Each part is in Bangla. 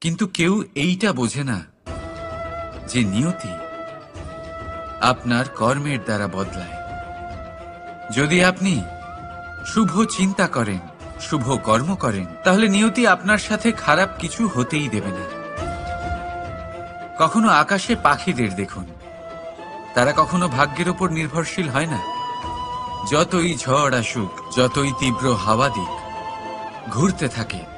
কিন্তু কেউ এইটা বোঝে না যে নিয়তি আপনার কর্মের দ্বারা বদলায়। যদি আপনি শুভ চিন্তা করেন, শুভ কর্ম করেন, তাহলে নিয়তি আপনার সাথে খারাপ কিছু হতেই দেবে না। কখনো আকাশে পাখিদের দেখুন। তারা কখনো ভাগ্যের উপর নির্ভরশীল হয় না। যতই ঝড় আসুক, যতই তীব্র হাওয়া দিক, ঘুরতে থাকে।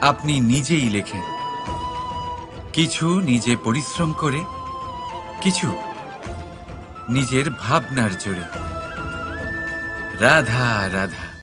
আপনি নিজেই লেখেন। কিছু নিজে পরিশ্রম করে কিছু নিজের ভাবনার জোরে। রাধা রাধা।